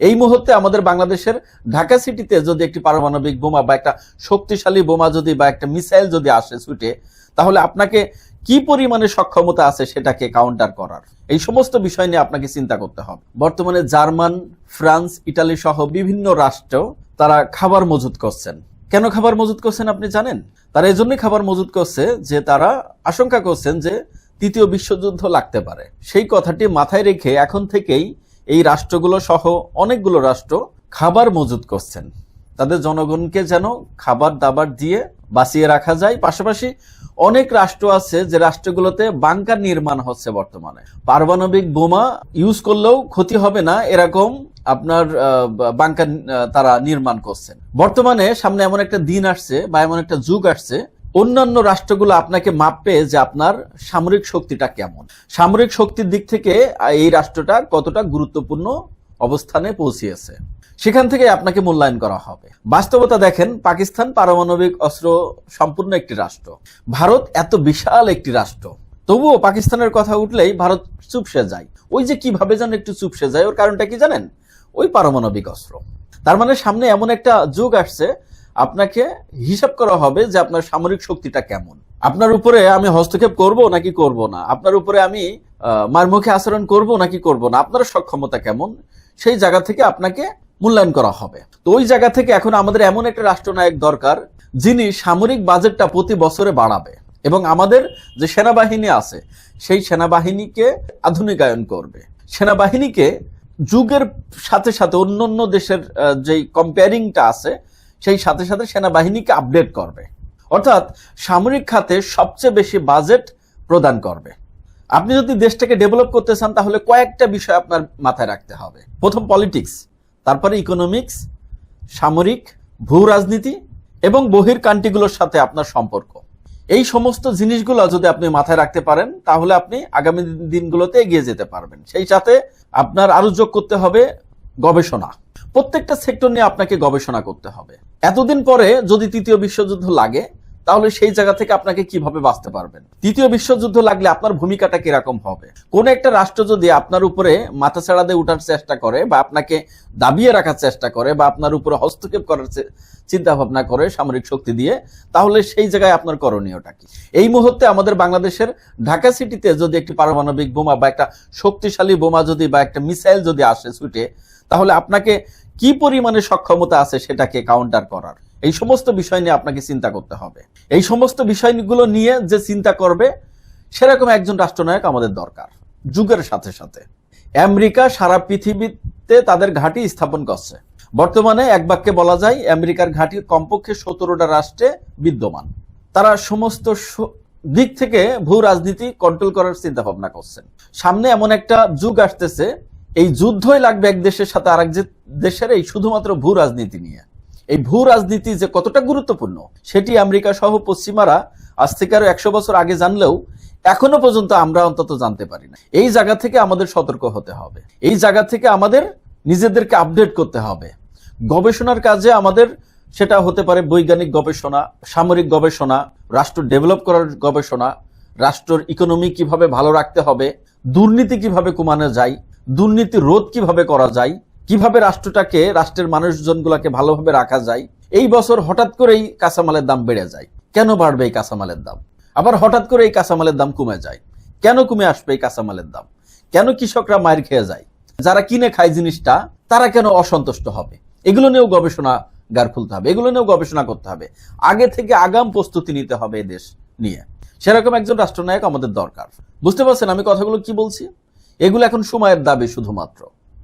এই মুহূর্তে আমাদের বাংলাদেশের ঢাকা সিটিতে যদি একটি পারমাণবিক বোমা বা একটা শক্তিশালী বোমা যদি বা একটা মিসাইল যদি আসে ছুটে, তাহলে আপনাকে কি পরিমাণে সক্ষমতা আছে সেটাকে কাউন্টার করার? এই সমস্ত বিষয় নিয়ে আপনাকে চিন্তা করতে হবে। বর্তমানে জার্মান, ফ্রান্স, ইটালি সহ বিভিন্ন রাষ্ট্র তারা খাবার মজুত করছেন। কেন খাবার মজুত করছেন আপনি জানেন? তারা এই জন্যই খাবার মজুত করছে যে তারা আশঙ্কা করছেন যে তৃতীয় বিশ্বযুদ্ধ লাগতে পারে। সেই কথাটি মাথায় রেখে এখন থেকেই এই রাষ্ট্রগুলো সহ অনেকগুলো রাষ্ট্র খাবার মজুত করছেন। তাদের জনগণকে যেন খাবার দাবার দিয়ে বাঁচিয়ে রাখা যায়। পাশাপাশি অনেক রাষ্ট্র আছে যে রাষ্ট্রগুলোতে বাংকার নির্মাণ হচ্ছে বর্তমানে। পারমাণবিক বোমা ইউজ করলেও ক্ষতি হবে না, এরকম আপনার বাংকার তারা নির্মাণ করছেন। বর্তমানে সামনে এমন একটা দিন আসছে বা এমন একটা যুগ আসছে অন্যান্য রাষ্ট্রগুলো আপনাকে মাপবে যে আপনার সামরিক শক্তিটা কেমন। সামরিক শক্তির দিক থেকে এই রাষ্ট্রটা কতটা গুরুত্বপূর্ণ অবস্থানে পৌঁছিয়েছে। সেখান থেকে আপনাকে মূল্যায়ন করা হবে। বাস্তবতা দেখেন, পাকিস্তান পারমাণবিক অস্ত্র সম্পূর্ণ একটি রাষ্ট্র। ভারত এত বিশাল একটি রাষ্ট্র। তবুও পাকিস্তানের কথা উঠলেই ভারত চুপসে যায়। ওই যে কীভাবে যেন একটু চুপসে যায়, ওর কারণটা কি জানেন? ওই পারমাণবিক অস্ত্র। তার মানে সামনে এমন একটা যুগ আসছে আপনাকে হিসাব করা হবে যে আপনার সামরিক শক্তিটা কেমন। আপনার উপরে আমি হস্তক্ষেপ করব নাকি করব না? আপনার উপরে আমি মারমুখে আচরণ করব নাকি করব না? আপনার সক্ষমতা কেমন? সেই জায়গা থেকে আপনাকে মূল্যায়ন করা হবে। তো ওই জায়গা থেকে এখন আমাদের এমন একটা রাষ্ট্রনায়ক দরকার, যিনি সামরিক বাজেটটা প্রতি বছরে বাড়াবে এবং আমাদের যে সেনাবাহিনী আছে, সেই সেনাবাহিনীকে আধুনিকায়ন করবে। সেনাবাহিনীকে যুগের সাথে সাথে অন্য অন্য দেশের যে কম্পেয়ারিংটা আছে সেই সাথে সাথে সেনাবাহিনীকে আপডেট করবে। অর্থাৎ সামরিক খাতে সবচেয়ে বেশি বাজেট প্রদান করবে। আপনি যদি দেশটাকে ডেভেলপ করতে চান, তাহলে কয়েকটা বিষয় আপনার মাথায় রাখতে হবে। প্রথম পলিটিক্স তারপরে ইকোনমিক্স সামরিক, ভূ রাজনীতি এবং বহির কান্ট্রিগুলোর সাথে আপনার সম্পর্ক। এই সমস্ত জিনিসগুলো যদি আপনি মাথায় রাখতে পারেন, তাহলে আপনি আগামী দিনগুলোতে এগিয়ে যেতে পারবেন। সেই সাথে আপনার আরও যোগ করতে হবে গবেষণা। প্রত্যেকটা সেক্টর নিয়ে আপনাকে গবেষণা করতে হবে। এতদিন পরে যদি তৃতীয় বিশ্বযুদ্ধ লাগে, তাহলে সেই জায়গা থেকে আপনাকে কীভাবে বাঁচতে পারবেন? তৃতীয় বিশ্বযুদ্ধ লাগলে আপনার ভূমিকাটা কীরকম হবে? কোন একটা রাষ্ট্র যদি আপনার উপরে মাথা ছাড়া দিয়ে উঠার চেষ্টা করে বা আপনাকে দাবিয়ে রাখার চেষ্টা করে বা আপনার উপরে হস্তক্ষেপ করার চিন্তা ভাবনা করে সামরিক শক্তি দিয়ে, তাহলে সেই জায়গায় আপনার করণীয়টা কি? এই মুহূর্তে আমাদের বাংলাদেশের ঢাকা সিটিতে যদি একটি পারমাণবিক বোমা বা একটা শক্তিশালী বোমা যদি বা একটা মিসাইল যদি আসে ছুটে, তাহলে আপনাকে কি পরিমাণে সক্ষমতা আছে সেটাকে কাউন্টার করার? এই সমস্ত বিষয় নিয়ে আপনাকে চিন্তা করতে হবে। এই সমস্ত বিষয়গুলো নিয়ে যে চিন্তা করবে, সেরকম একজন রাষ্ট্রনায়ক আমাদের দরকার, যুগের সাথে সাথে। আমেরিকা সারা পৃথিবীতে তাদের ঘাঁটি স্থাপন করছে। বর্তমানে এক বাক্যে বলা যায়, আমেরিকার ঘাঁটি কমপক্ষে সতেরোটা রাষ্ট্রে বিদ্যমান। তারা সমস্ত দিক থেকে ভূ রাজনীতি কন্ট্রোল করার চিন্তা ভাবনা করছেন। সামনে এমন একটা যুগ আসতেছে এই যুদ্ধই লাগবে এক দেশের সাথে আরেক দেশের এই শুধুমাত্র ভূ রাজনীতি নিয়ে। এই ভূ রাজনীতি যে কতটা গুরুত্বপূর্ণ, সেটি আমেরিকা সহ পশ্চিমারা আজ থেকে আরও একশো বছর আগে জানলেও এখনও পর্যন্ত আমরা অন্তত জানতে পারি না। এই জায়গা থেকে আমাদের সতর্ক হতে হবে। এই জায়গা থেকে আমাদের নিজেদেরকে আপডেট করতে হবে। গবেষণার কাজে আমাদের সেটা হতে পারে বৈজ্ঞানিক গবেষণা, সামরিক গবেষণা, রাষ্ট্র ডেভেলপ করার গবেষণা, রাষ্ট্রের ইকোনমি কীভাবে ভালো রাখতে হবে, দুর্নীতি কীভাবে কমানো যায় দুর্নীতি রোধ কীভাবে করা যায়, কীভাবে রাষ্ট্রটাকে, রাষ্ট্রের মানুষজনগুলোকে ভালোভাবে রাখা যায়, এই বছর হঠাৎ করেই কাঁচামালের দাম বেড়ে যায়। কেন বাড়বে এই কাঁচামালের দাম? আবার হঠাৎ করে এই কাঁচামালের দাম কমে যায়। কেন কমে আসবে এই কাঁচামালের দাম? কেন কৃষকরা মায়ের খেয়ে যায়? যারা কিনে খায় জিনিসটা, তারা কেন অসন্তুষ্ট হবে? এগুলো নিয়েও গবেষণা গার খুলতে হবে, এগুলো নিয়েও গবেষণা করতে হবে। আগে থেকে আগাম প্রস্তুতি নিতে হবে দেশ নিয়ে। সেরকম একজন রাষ্ট্রনায়ক আমাদের দরকার। বুঝতে পারছেন আমি কথাগুলো কি বলছি? এগুলো এখন সময়ের দাবি শুধুমাত্র।